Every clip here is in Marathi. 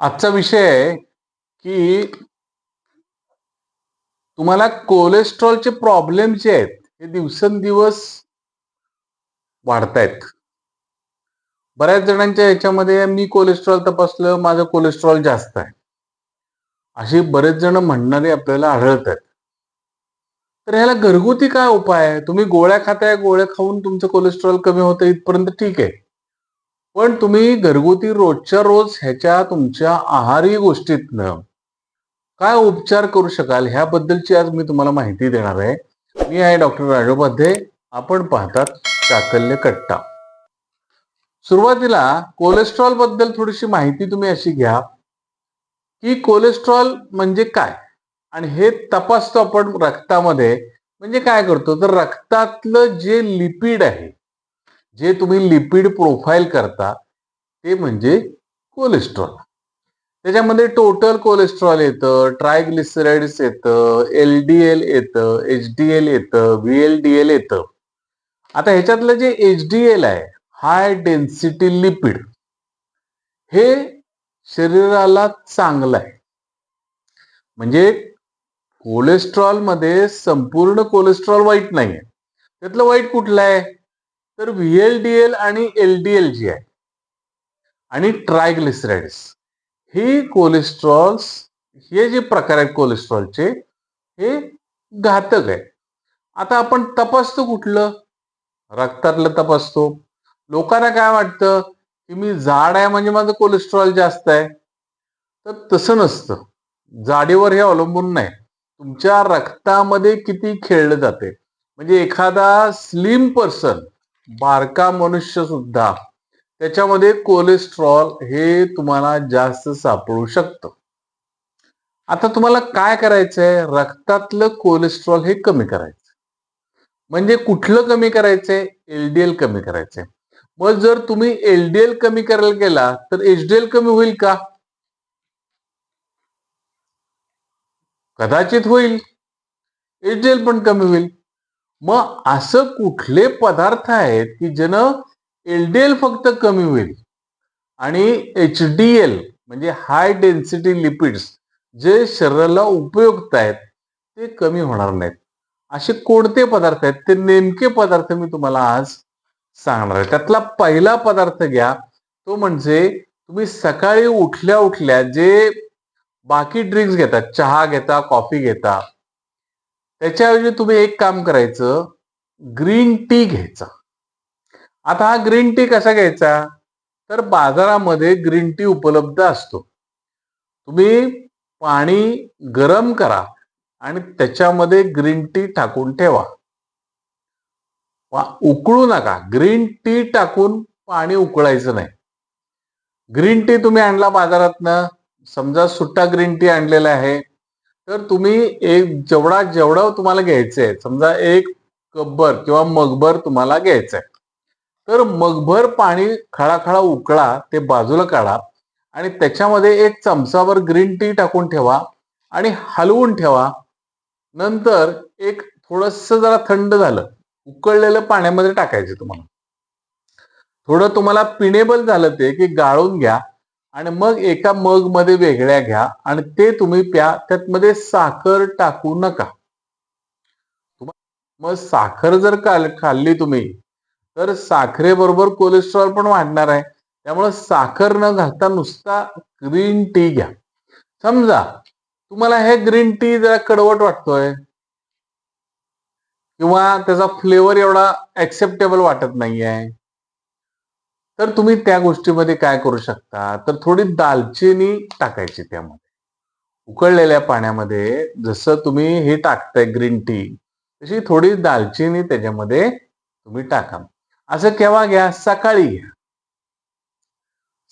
आजचा विषय आहे की तुम्हाला कोलेस्ट्रॉलचे प्रॉब्लेम जे आहेत हे दिवसेंदिवस वाढतायत. बऱ्याच जणांच्या ह्याच्यामध्ये मी कोलेस्ट्रॉल तपासलं माझं कोलेस्ट्रॉल जास्त आहे. अशी बरेच जण म्हणणारे आपल्याला आढळत आहेत तर ह्याला घरगुती काय उपाय आहे? तुम्ही गोळ्या खाताय गोळ्या खाऊन तुमचं कोलेस्ट्रॉल कमी होतं इथपर्यंत ठीक आहे. पण तुम्ही घरगुती रोजच्या रोज ह्याच्या तुमच्या आहारी गोष्टीतनं काय उपचार करू शकाल ह्याबद्दलची आज मी तुम्हाला माहिती देणार आहे. मी आहे डॉक्टर राजोपाध्ये आपण पाहतात चाकल्य कट्टा. सुरुवातीला कोलेस्ट्रॉलबद्दल थोडीशी माहिती तुम्ही अशी घ्या की कोलेस्ट्रॉल म्हणजे काय? आणि हे तपासतो आपण रक्तामध्ये. म्हणजे काय करतो? तर रक्तातलं जे लिपिड आहे जे तुम्ही लिपिड प्रोफाईल करता ते म्हणजे कोलेस्ट्रॉल त्याच्यामध्ये टोटल कोलेस्ट्रॉल येतं ट्रायग्लिसराइड्स येतं एल डी एल येतं एच डी एल येतं व्ही एल डी एल येतं. आता ह्याच्यातलं जे एच डी एल आहे हाय डेन्सिटी लिपिड हे शरीराला चांगलं आहे. म्हणजे कोलेस्ट्रॉलमध्ये संपूर्ण कोलेस्ट्रॉल वाईट नाही आहे त्यातलं वाईट कुठलं आहे? तर व्ही एल डी एल आणि एल डी एल जी आहे. आणि ट्रायग्लिसराइड्स ही कोलेस्ट्रॉल्स हे जे प्रकार आहेत कोलेस्ट्रॉलचे हे घातक आहे. आता आपण तपासतो कुठलं? रक्तातलं तपासतो. लोकांना काय वाटतं? की मी जाड आहे म्हणजे माझं कोलेस्ट्रॉल जास्त आहे. तर तसं नसतं. जाडीवर हे अवलंबून नाही. तुमच्या रक्तामध्ये किती खेळलं जाते म्हणजे एखादा स्लिम पर्सन बारका मनुष्य सुद्धा त्याच्यामध्ये कोलेस्ट्रॉल हे तुम्हाला जास्त सापडू शकतं. आता तुम्हाला काय करायचंय? रक्तातलं कोलेस्ट्रॉल हे कमी करायचं म्हणजे कुठलं कमी करायचंय? एलडीएल कमी करायचंय. मग जर तुम्ही एलडीएल कमी करायला गेला तर एचडीएल कमी होईल का? कदाचित होईल. एचडीएल पण कमी होईल. मग असं कुठले पदार्थ आहेत की ज्यानं एलडीएल फक्त कमी होईल? आणि एच डी एल म्हणजे हाय डेन्सिटी लिपिड्स जे शरीराला उपयुक्त आहेत ते कमी होणार नाहीत. असे कोणते पदार्थ आहेत? ते नेमके पदार्थ मी तुम्हाला आज सांगणार आहे. त्यातला पहिला पदार्थ घ्या. तो म्हणजे तुम्ही सकाळी उठल्या उठल्या जे बाकी ड्रिंक्स घेतात चहा घेता कॉफी घेता त्याच्याऐवजी तुम्ही एक काम करायचं ग्रीन टी घ्यायचा. आता हा ग्रीन टी कसा घ्यायचा? तर बाजारामध्ये ग्रीन टी उपलब्ध असतो. तुम्ही पाणी गरम करा आणि त्याच्यामध्ये ग्रीन टी टाकून ठेवा. उकळू नका. ग्रीन टी टाकून पाणी उकळायचं नाही. ग्रीन टी तुम्ही आणला बाजारातनं. समजा सुट्टा ग्रीन टी आणलेला आहे. तर तुम्ही एक जेवढा जेवढा तुम्हाला घ्यायचं आहे समजा एक कब्बर किंवा मगभर तुम्हाला घ्यायचं आहे तर मगभर पाणी खळाखळा उकळा ते बाजूला काढा आणि त्याच्यामध्ये एक चमचावर ग्रीन टी टाकून ठेवा आणि हलवून ठेवा. नंतर एक थोडस जरा थंड झालं उकळलेलं पाण्यामध्ये टाकायचं तुम्हाला. थोडं तुम्हाला पिनेबल झालं ते की गाळून घ्या. आणि मग एका मग मध्ये वेगळ्या घ्या आणि ते तुम्ही प्या त्यात साखर टाकू नका. मग साखर जर खाल्ली तुम्ही तर साखरेबरोबर कोलेस्ट्रॉल पण वाढणार आहे. त्यामुळे साखर न घालता नुसता ग्रीन टी घ्या. समजा तुम्हाला हे ग्रीन टी जरा कडवट वाटतोय किंवा त्याचा फ्लेवर एवढा ऍक्सेप्टेबल वाटत नाहीये तर तुम्ही त्या गोष्टीमध्ये काय करू शकता? तर थोडी दालचिनी टाकायची त्यामध्ये. उकळलेल्या पाण्यामध्ये जसं तुम्ही हे टाकताय ग्रीन टी तशी थोडी दालचिनी त्याच्यामध्ये तुम्ही टाका. असं केव्हा घ्या? सकाळी घ्या.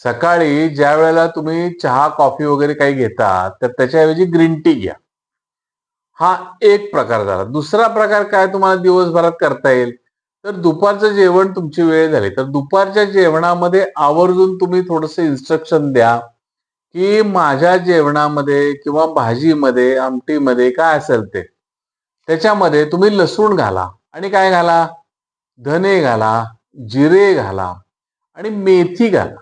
सकाळी ज्या वेळेला तुम्ही चहा कॉफी वगैरे काही घेता तर त्याच्याऐवजी ग्रीन टी घ्या. हा एक प्रकार झाला. दुसरा प्रकार काय तुम्हाला दिवसभरात करता येईल? तर दुपारचं जेवण तुमची वेळ झाली. तर दुपारच्या जेवणामध्ये आवर्जून तुम्ही थोडस इन्स्ट्रक्शन द्या की माझ्या जेवणामध्ये किंवा भाजीमध्ये आमटीमध्ये काय असेल ते. त्याच्यामध्ये तुम्ही लसूण घाला आणि काय घाला? धने घाला जिरे घाला आणि मेथी घाला.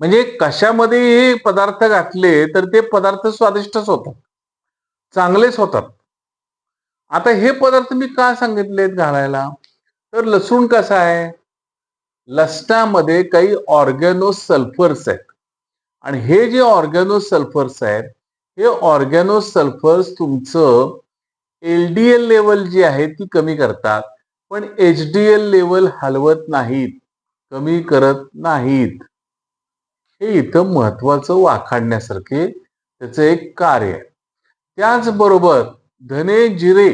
म्हणजे कशामध्ये हे पदार्थ घातले तर ते पदार्थ स्वादिष्टच होतात. चांगलेच होतात. आता हे पदार्थ मी का सांगितलेत घालायला? तर लसूण कसा आहे? लसणामध्ये काही ऑर्गॅनो सल्फर्स आहेत. आणि हे जे ऑर्गॅनो सल्फर्स आहेत हे ऑर्गॅनो सल्फर्स तुमचं एल डी एल लेवल जी आहे ती कमी करतात. पण एच डी एल लेवल हलवत नाहीत कमी करत नाहीत. हे इथं महत्वाचं वाखाणण्यासारखे त्याचं एक कार्य आहे. त्याचबरोबर धने जिरे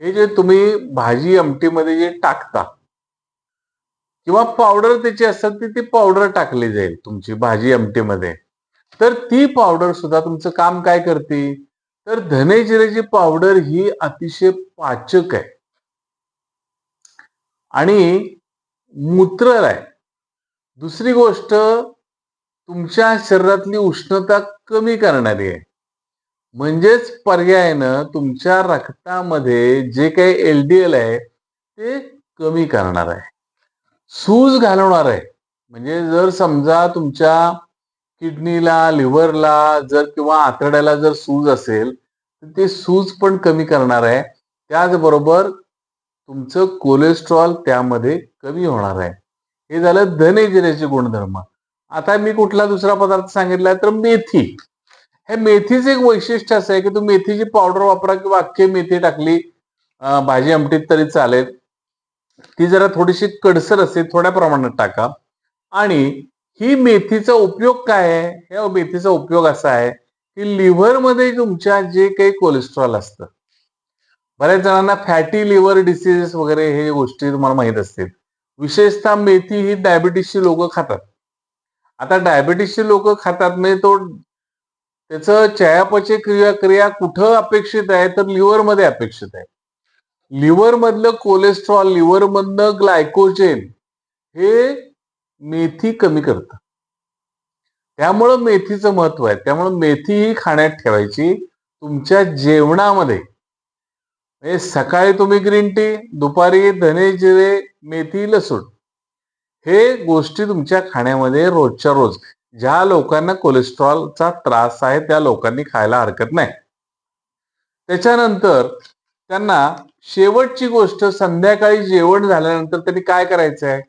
हे जे तुम्ही भाजी आमटीमध्ये जे टाकता किंवा पावडर त्याची असतात ती ती पावडर टाकली जाईल तुमची भाजी आमटीमध्ये. तर ती पावडर सुद्धा तुमचं काम काय करते? तर धने जिरेची पावडर ही अतिशय पाचक आहे. आणि मूत्र आहे. दुसरी गोष्ट तुमच्या शरीरातली उष्णता कमी करणारी आहे. म्हणजेच पर्यायानं तुमच्या रक्तामध्ये जे काही एल डी एल आहे ते कमी करणार आहे. सूज घालवणार आहे. म्हणजे जर समजा तुमच्या किडनीला लिव्हरला जर किंवा आतड्याला जर सूज असेल तर ते सूज पण कमी करणार आहे. त्याचबरोबर तुमचं कोलेस्ट्रॉल त्यामध्ये कमी होणार आहे. हे झालं धनेजिऱ्याचे गुणधर्म. आता मी कुठला दुसरा पदार्थ सांगितला तर मेथी. हे मेथीचं एक वैशिष्ट्य असं आहे की तुम्ही मेथीची पावडर वापरा किंवा अख्खी मेथी टाकली भाजी आमटीत तरी चालेल. ती जरा थोडीशी कडसर असते थोड्या प्रमाणात टाका. आणि ही मेथीचा उपयोग काय आहे? या मेथीचा उपयोग असा आहे की लिव्हरमध्ये तुमच्या जे काही कोलेस्ट्रॉल असतं बऱ्याच जणांना फॅटी लिव्हर डिसीजेस वगैरे हे गोष्टी तुम्हाला माहीत असतील. विशेषतः मेथी ही डायबिटीसची लोक खातात. आता डायबिटीसची लोक खातात म्हणजे तो त्याचं चयापचय क्रिया क्रिया कुठं अपेक्षित आहे तर लिव्हरमध्ये अपेक्षित आहे. लिव्हर मधलं कोलेस्ट्रॉल लिव्हर मधलं ग्लायकोजेन हे मेथी कमी करतं. त्यामुळं मेथीचं महत्त्व आहे. त्यामुळं मेथी ही खाण्यात ठेवायची तुमच्या जेवणामध्ये. म्हणजे सकाळी तुम्ही ग्रीन टी दुपारी धने जिरे मेथी लसूण हे गोष्टी तुमच्या खाण्यामध्ये रोजच्या रोज. ज्या लोकांना कोलेस्ट्रॉलचा त्रास आहे त्या लोकांनी खायला हरकत नाही. त्याच्यानंतर त्यांना शेवटची गोष्ट संध्याकाळी जेवण झाल्यानंतर त्यांनी काय करायचं आहे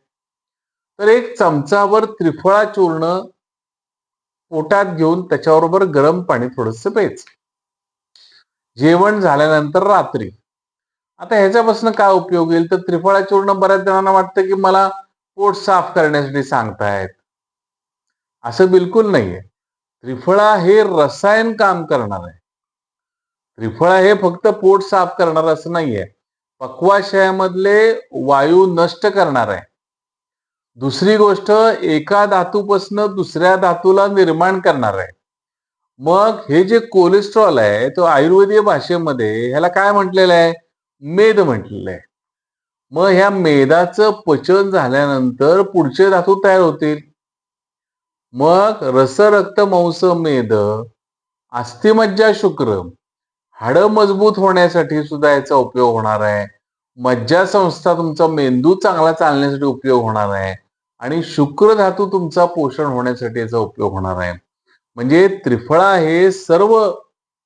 तर एक चमचावर त्रिफळा चूर्ण पोटात घेऊन त्याच्याबरोबर गरम पाणी थोडस प्यायचं. जेवण झाल्यानंतर रात्री. आता ह्याच्यापासून काय उपयोग येईल? तर त्रिफळा चूर्ण बऱ्याच जणांना वाटतं की मला पोट साफ करण्यासाठी सांगतायत. असं बिलकुल नाहीये. त्रिफळा हे रसायन काम करणार आहे. त्रिफळा हे फक्त पोट साफ करणार असं नाहीये. पक्वाशयामधले वायू नष्ट करणार आहे. दुसरी गोष्ट एका धातूपासून दुसऱ्या धातूला निर्माण करणार आहे. मग हे जे कोलेस्ट्रॉल आहे तो आयुर्वेदीय भाषेमध्ये ह्याला काय म्हटलेलं आहे? मेद म्हटलेलं आहे. मग ह्या मेदाचं पचन झाल्यानंतर पुढचे धातू तयार होतील? मग रस रक्त मांस मेद अस्थिमज्जा शुक्र हाडं मजबूत होण्यासाठी सुद्धा याचा उपयोग होणार आहे. मज्जा संस्था तुमचा मेंदू चांगला चालण्यासाठी उपयोग होणार आहे. आणि शुक्र धातू तुमचा पोषण होण्यासाठी याचा उपयोग होणार आहे. म्हणजे त्रिफळा हे सर्व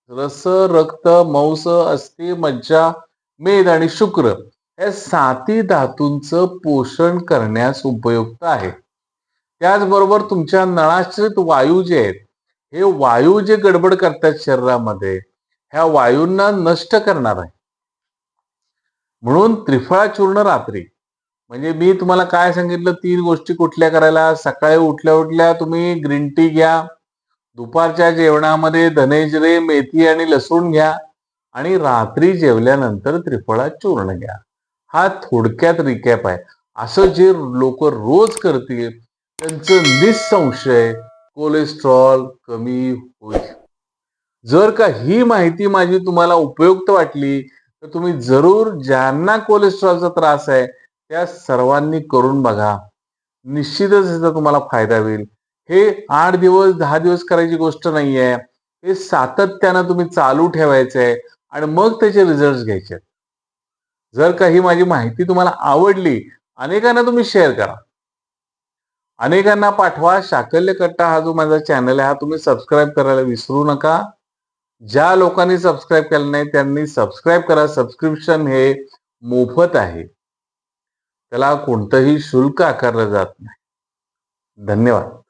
रस रक्त मांस अस्थि मज्जा मेद आणि शुक्र या साती धातूंचं पोषण करण्यास उपयुक्त आहे. त्याचबरोबर तुमच्या नळाश्रित वायू जे आहेत हे वायू जे गडबड करतात शरीरामध्ये ह्या वायूंना नष्ट करणार आहे. म्हणून त्रिफळा चूर्ण रात्री म्हणजे मी तुम्हाला काय सांगितलं तीन गोष्टी कुठल्या करायला? सकाळी उठल्या उठल्या तुम्ही ग्रीन टी घ्या दुपारच्या जेवणामध्ये धनेजरे मेथी आणि लसूण घ्या आणि रात्री जेवल्यानंतर त्रिफळा चूर्ण घ्या. हा थोडक्यात रिकॅप आहे. असं जे लोक रोज करतील त्यांचं निसंशय कोलेस्ट्रॉल कमी होईल. जर का ही माहिती माझी तुम्हाला उपयुक्त वाटली तर तुम्ही जरूर ज्यांना कोलेस्ट्रॉलचा त्रास आहे त्या सर्वांनी करून बघा. निश्चितच याचा तुम्हाला फायदा होईल. हे आठ दिवस दहा दिवस करायची गोष्ट नाही आहे हे सातत्यानं तुम्ही चालू ठेवायचं आहे आणि मग त्याचे रिझल्ट घ्यायचे जर का ही माझी माहिती तुम्हाला आवडली अनेकांना तुम्ही शेअर करा. अनेकांना पाठवा. शाकल्य कट्टा हा जो माझा चॅनल आहे हा तुम्ही सबस्क्राईब करायला विसरू नका. ज्या लोकांनी सबस्क्राईब केलं नाही त्यांनी सबस्क्राईब करा. सबस्क्रिप्शन हे मोफत आहे. त्याला कोणतंही शुल्क आकारलं जात नाही. धन्यवाद.